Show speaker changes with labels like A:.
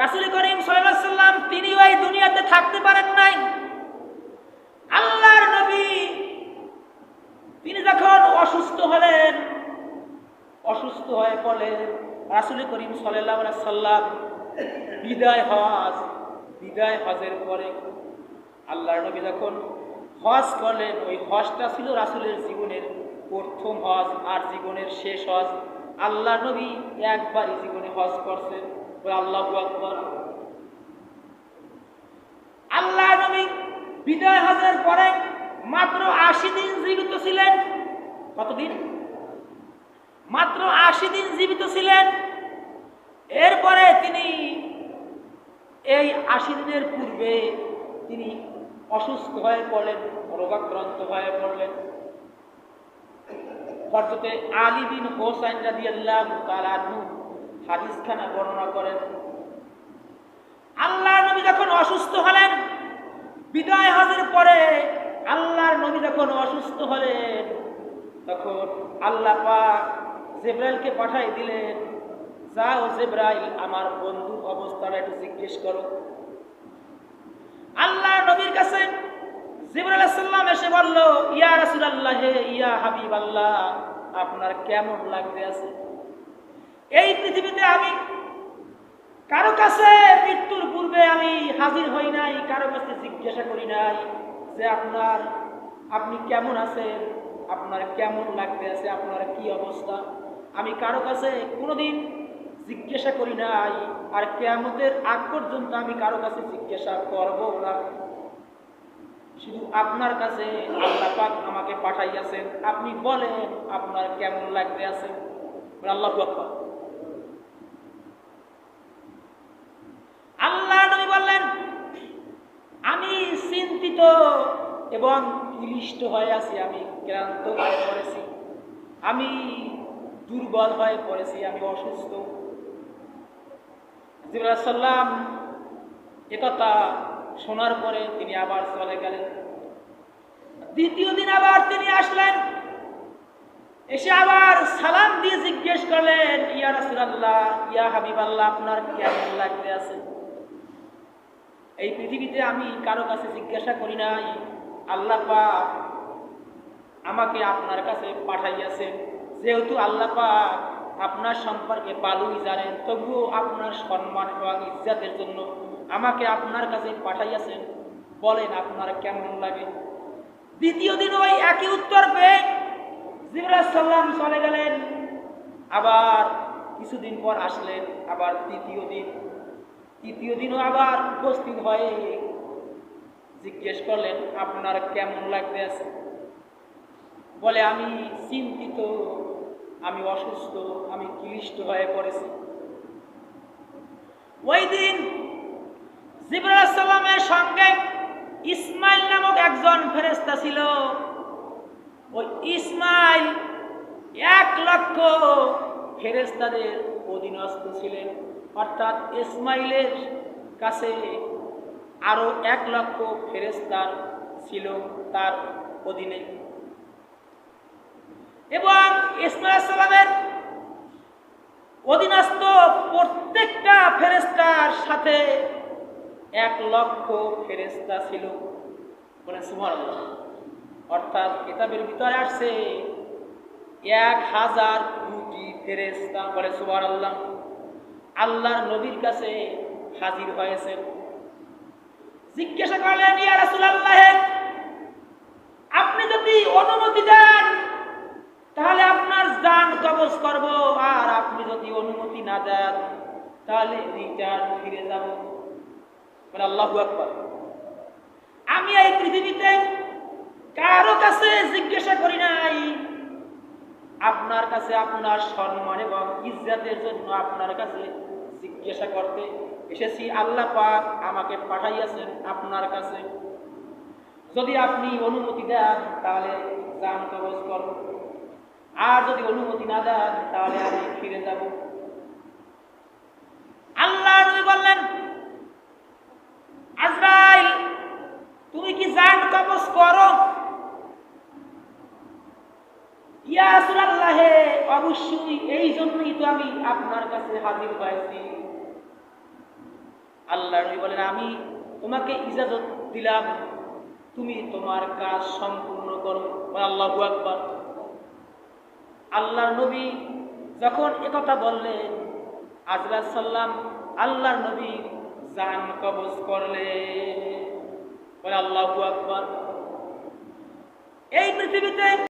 A: রাসুল করিম সাল্লাম তিনি ওই দুনিয়াতে থাকতে পারেন নাই। আল্লাহর নবী তিনি যখন অসুস্থ হলেন, অসুস্থ হয়ে পড়লেন রাসুল করিম সাল্লাম বিদায় হজ, বিদায় হজের পরে আল্লাহর নবী যখন হজ করলেন, ওই হজটা ছিল রাসুলের জীবনের প্রথম হজ আর জীবনের শেষ হজ। আল্লাহ নবী একবারই জীবনে হজ করছেন। আল্লাহ আল্লাহ নবী বিদায় হজের পরে মাত্র আশি দিন জীবিত ছিলেন। কতদিন? মাত্র আশি দিন জীবিত ছিলেন। এরপরে তিনি এই আশি দিনের পূর্বে তিনি অসুস্থ হয়ে পড়লেন, রোগাক্রান্ত হয়ে পড়লেন। হরজতে আলী বিন হোসাইন রাদি আল্লাহ তালানু হাদিস খানা বর্ণনা করেন। আল্লাহ নবী যখন অসুস্থ হলেন, বিদায় হজের পরে আল্লাহর নবী যখন অসুস্থ হলেন, তখন আল্লাহ পাক জেব্রাইলকে পাঠাই দিলেন, যাও জেব্রাইল, আমার বন্ধু অবস্থাটা একটু জিজ্ঞেস করো। আল্লাহ নবীর কাছে জিবরাল সাল্লাম এসে বলল, ইয়া রাসূলুল্লাহ, হে ইয়া হাবিব আল্লাহ আপনার কেমন লাগতে আছে এই পৃথিবীতে আমি কারও কাছে মৃত্যুর পূর্বে আমি হাজির হই নাই, কারও কাছে জিজ্ঞাসা করি নাই যে আপনার আপনি কেমন আছেন, আপনার কেমন লাগতে আছে আপনার কি অবস্থা? আমি কারও কাছে কোনোদিন জিজ্ঞাসা করি নাই আর কেয়ামতের আগ পর্যন্ত আমি কারও কাছে জিজ্ঞাসা করব না। শুধু আপনার কাছে আল্লাহ পাক আমাকে পাঠাইয়াছেন। আপনি বলেন আপনার কেমন লাগতে আছে আল্লাহ আকবার আল্লাহ নবী বললেন আমি চিন্তিত এবং ক্লিষ্ট হয়ে আছি আমি, ক্লান্ত হয়ে পড়েছি। আমি দুর্বল হয়ে পড়েছি, আমি অসুস্থ। জিবরাল সাল্লাম একথা শোনার পরে তিনি আবার চলে গেলেন। দ্বিতীয় দিন আবার তিনি আসলেন। এসে আবার সালাম দিয়ে জিজ্ঞেস করলেন, ইয়া রাসূলুল্লাহ, ইয়া হাবিবাল্লাহ, আপনার কেমন লাগতে আছে এই পৃথিবীতে আমি কারও কাছে জিজ্ঞাসা করি নাই। আল্লাহ পাক আমাকে আপনার কাছে পাঠাইয়াছেন। যেহেতু আল্লাহ পাক আপনার সম্পর্কে ভালোই জানেন, তবুও আপনার সম্মান এবং ইজ্জাতের জন্য আমাকে আপনার কাছে পাঠাইয়াছেন। বলেন আপনার কেমন লাগে? দ্বিতীয় দিন ওই একই উত্তর পেয়ে জিবরাজ সাল্লাম চলে গেলেন। আবার কিছুদিন পর আসলেন, আবার তৃতীয় দিন। তৃতীয় দিনও আবার উপস্থিত হয়ে জিজ্ঞেস করলেন, আপনার কেমন লাগতে আছে? বলে, আমি চিন্তিত, আমি অসুস্থ, আমি ক্লিষ্ট হয়ে পড়েছি। ওই দিন জিবরাল সঙ্গে ইসমাইল নামক একজন ফেরেস্তা ছিল। ওই ইসমাইল এক লক্ষ ফেরেস্তাদের অধীনস্থ ছিলেন। অর্থাৎ ইসমাইলের কাছে আরও এক লক্ষ ফেরেস্তার ছিল তার অধীনে। এবং ইসমাইল সালামের অধীনস্থ প্রত্যেকটা ফেরেস্তার সাথে এক লক্ষ ফেরেস্তা ছিল। বলে সুমার অর্থাৎ কিতাবের ভিতরে আসছে এক হাজার কোটি ফেরেস্তা বলে সুবার আল্লাহ আল্লাহর নবীর কাছে হাজির জিজ্ঞাসা করলেন আপনি যদি অনুমতি দেন, তাহলে আপনার জান কবজ করব। আর আপনি যদি অনুমতি না দেন, তাহলে রিটার্ন ফিরে যাব। বলে আল্লাহু আমি এই পৃথিবীতে কারও কাছে জিজ্ঞাসা করি নাই। আপনার কাছে আপনার সম্মান এবং ইজ্জাতের জন্য আপনার কাছে জিজ্ঞাসা করতে এসেছি, আল্লাহ পাক আমাকে পাঠাইয়াছেন আপনার কাছে। যদি আপনি অনুমতি দেন, তাহলে জান কবজ করব। আর যদি অনুমতি না দেন, তাহলে আমি ফিরে যাব। আল্লাহ নবী বললেন, আজরাইল, তুমি কি জান কবজ করো? ইয়া রাসূলুল্লাহ, অবশ্যই এই জন্যই তো আমি আপনার কাছে হাজির হয়েছি। আল্লাহ নবী বলেন, আমি তোমাকে ইজাজত দিলাম, তুমি তোমার কাজ সম্পূর্ণ করো। আল্লাহ আকবার। আল্লাহর নবী যখন একথা বললেন আজরা সাল্লাম আল্লাহর নবী জান কবজ করলেন। বলে আল্লাহু আকবার। এই পৃথিবীতে